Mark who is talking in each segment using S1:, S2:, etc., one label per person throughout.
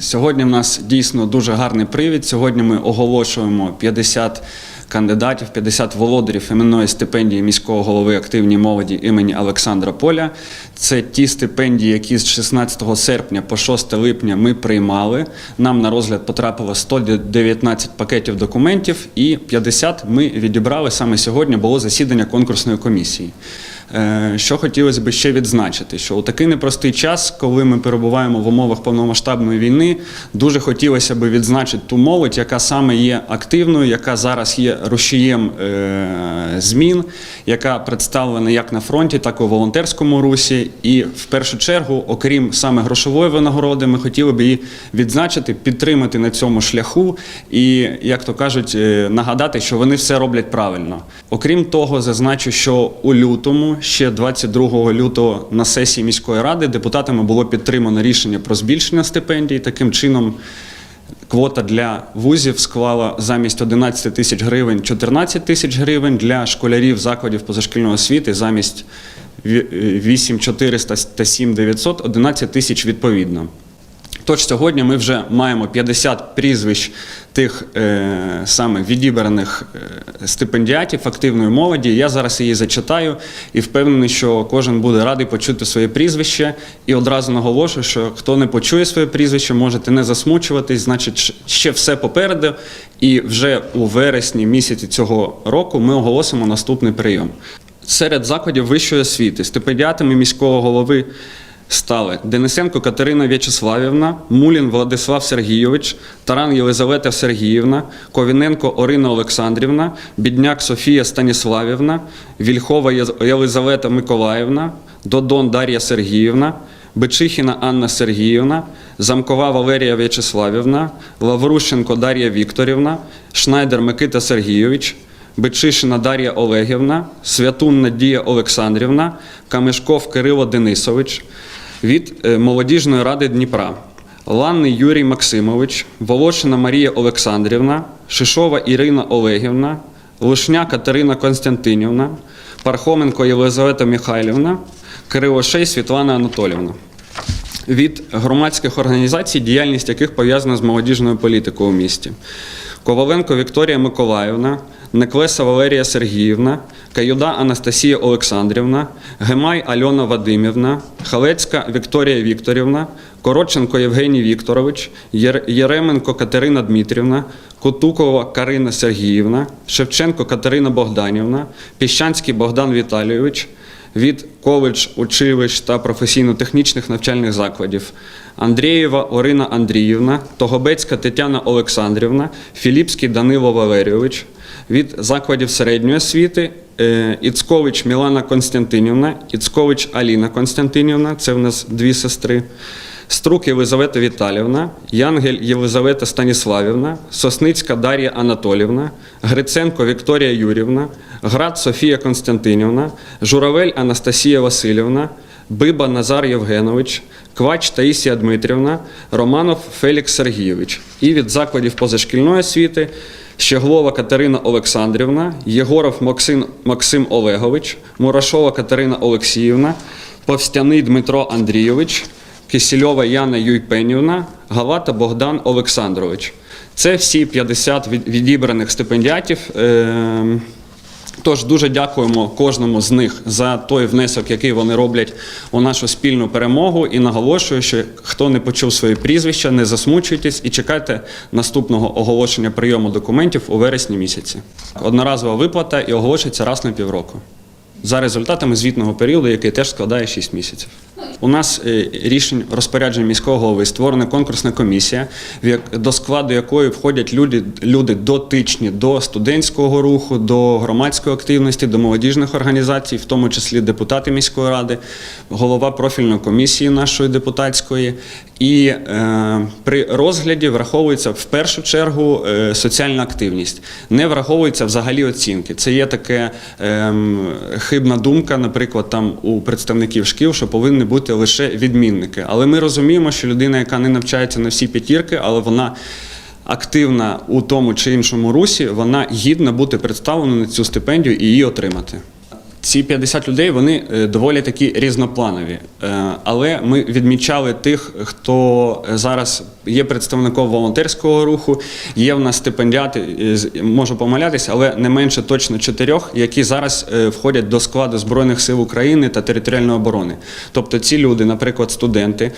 S1: Сьогодні в нас дійсно дуже гарний привід. Сьогодні ми оголошуємо 50 кандидатів, 50 володарів іменної стипендії міського голови активній молоді імені Олександра Поля. Це ті стипендії, які з 16 серпня по 6 липня ми приймали. Нам на розгляд потрапило 119 пакетів документів, і 50 ми відібрали саме сьогодні. Було засідання конкурсної комісії. Е, Що хотілося б ще відзначити, що у такий непростий час, коли ми перебуваємо в умовах повномасштабної війни, дуже хотілося б відзначити ту молодь, яка саме є активною, яка зараз є рушієм е, змін, яка представлена як на фронті, так і у волонтерському русі. І в першу чергу, окрім саме грошової винагороди, ми хотіли б її відзначити, підтримати на цьому шляху і, як то кажуть, е, нагадати, що вони все роблять правильно. Окрім того, зазначу, що у лютому, ще 22 лютого, на сесії міської ради депутатами було підтримано рішення про збільшення стипендій. Таким чином. Квота для вузів склала замість 11 тисяч гривень 14 тисяч гривень для школярів закладів позашкільної освіти замість 8 400 та 7 900 – 11 тисяч відповідно. Тож сьогодні ми вже маємо 50 прізвищ тих е, саме відібраних е, стипендіатів активної молоді. Я зараз її зачитаю і впевнений, що кожен буде радий почути своє прізвище. І одразу наголошую, що хто не почує своє прізвище, можете не засмучуватись, значить, ще все попереду. І вже у вересні місяці цього року ми оголосимо наступний прийом. Серед закладів вищої освіти стипендіатами міського голови стали. Денисенко Катерина В'ячеславівна, Мулін Владислав Сергійович, Таран Єлизавета Сергіївна, Ковіненко Орина Олександрівна, Бідняк Софія Станіславівна, Вільхова Єлизавета Миколаївна, Додон Дар'я Сергіївна, Бичихіна Анна Сергіївна, Замкова Валерія В'ячеславівна, Лаврущенко Дар'я Вікторівна, Шнайдер Микита Сергійович, Бичишина Дар'я Олегівна, Святун Надія Олександрівна, Камешков Кирило Денисович від е, Молодіжної ради Дніпра, Ланний Юрій Максимович, Волошина Марія Олександрівна, Шишова Ірина Олегівна, Лушня Катерина Константинівна, Пархоменко Єлизавета Михайлівна, Кирилошей Світлана Анатолівна від громадських організацій, діяльність яких пов'язана з молодіжною політикою у місті. Коваленко Вікторія Миколаївна, Неклеса Валерія Сергіївна, Каюда Анастасія Олександрівна, Гемай Альона Вадимівна, Халецька Вікторія Вікторівна, Коротченко Євгеній Вікторович, Єременко Катерина Дмитрівна, Кутукова Карина Сергіївна, Шевченко Катерина Богданівна, Піщанський Богдан Віталійович, від коледж, училищ та професійно-технічних навчальних закладів. Андрієва Орина Андріївна, Тогобецька Тетяна Олександрівна, Філіпський Данило Валерійович, від закладів середньої освіти е, Іцкович Мілана Константинівна, Іцкович Аліна Константинівна, це в нас дві сестри. Струк Єлизавета Віталівна, Янгель Єлизавета Станіславівна, Сосницька Дар'я Анатолівна, Гриценко Вікторія Юрівна, Град Софія Константинівна, Журавель Анастасія Васильівна, Биба Назар Євгенович, Квач Таїсія Дмитрівна, Романов Фелікс Сергійович. І від закладів позашкільної освіти Щеглова Катерина Олександрівна, Єгоров Максим, Максим Олегович, Мурашова Катерина Олексіївна, Повстяний Дмитро Андрійович, Кисельова Яна Юйпенівна, Галата Богдан Олександрович. Це всі 50 від- відібраних стипендіатів. Ем, Тож дуже дякуємо кожному з них за той внесок, який вони роблять у нашу спільну перемогу. І наголошую, що хто не почув свої прізвища, не засмучуйтесь і чекайте наступного оголошення прийому документів у вересні місяці. Одноразова виплата і оголошується раз на півроку. За результатами звітного періоду, який теж складає 6 місяців. У нас е, рішень розпоряджень міського голови створена конкурсна комісія, до складу якої входять люди, люди дотичні до студентського руху, до громадської активності, до молодіжних організацій, в тому числі депутати міської ради, голова профільної комісії нашої депутатської. І е, при розгляді враховується в першу чергу е, соціальна активність. Не враховуються взагалі оцінки. Це є таке ем, хибна думка, наприклад, там у представників шкіл, що повинні бути лише відмінники. Але ми розуміємо, що людина, яка не навчається на всі п'ятірки, але вона активна у тому чи іншому русі, вона гідна бути представлена на цю стипендію і її отримати. Ці 50 людей вони е, доволі такі різнопланові. Е, Але ми відмічали тих, хто зараз є представником волонтерського руху, є в нас стипендіати, е, можу помилятися, але не менше точно чотирьох, які зараз е, входять до складу Збройних сил України та територіальної оборони. Тобто ці люди, наприклад, студенти.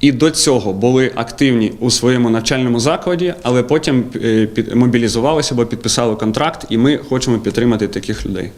S1: І до цього були активні у своєму навчальному закладі, але потім е, мобілізувалися або підписали контракт, і ми хочемо підтримати таких людей.